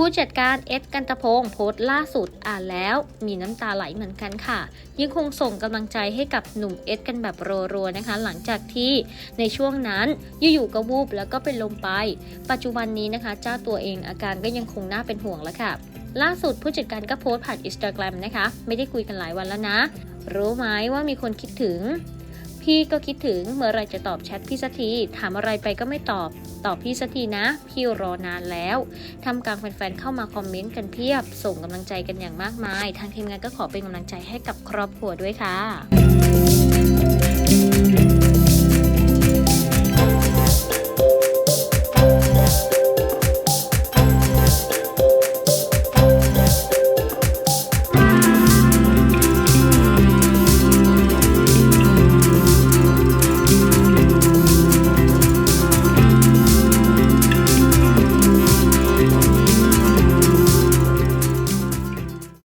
ผู้จัดการเอ็ดกันตพงศ์โพสต์ล่าสุดอ่านแล้ว มีน้ำตาไหลเหมือนกันค่ะ ยังคงส่งกำลังใจให้กับหนุ่มเอ็ดกันแบบรัวๆนะคะ หลังจากที่ในช่วงนั้นอยู่ๆก็วูบแล้วก็เป็นลมไป ปัจจุบันนี้นะคะ เจ้าตัวเองอาการก็ยังคงน่าเป็นห่วงแล้วค่ะ ล่าสุดผู้จัดการก็โพสต์ผ่านอินสตาแกรมนะคะ ไม่ได้คุยกันหลายวันแล้วนะ รู้ไหมว่ามีคนคิดถึง พี่ก็คิดถึงเมื่อไรจะตอบแชทพี่สักที ถามอะไรไปก็ไม่ตอบ ตอบพี่สักทีนะ พี่รอนานแล้วทำกลางแฟนๆเข้ามาคอมเมนต์กันเพียบ ส่งกำลังใจกันอย่างมากมาย ทางทีมงานก็ขอเป็นกำลังใจให้กับครอบครัวด้วยค่ะ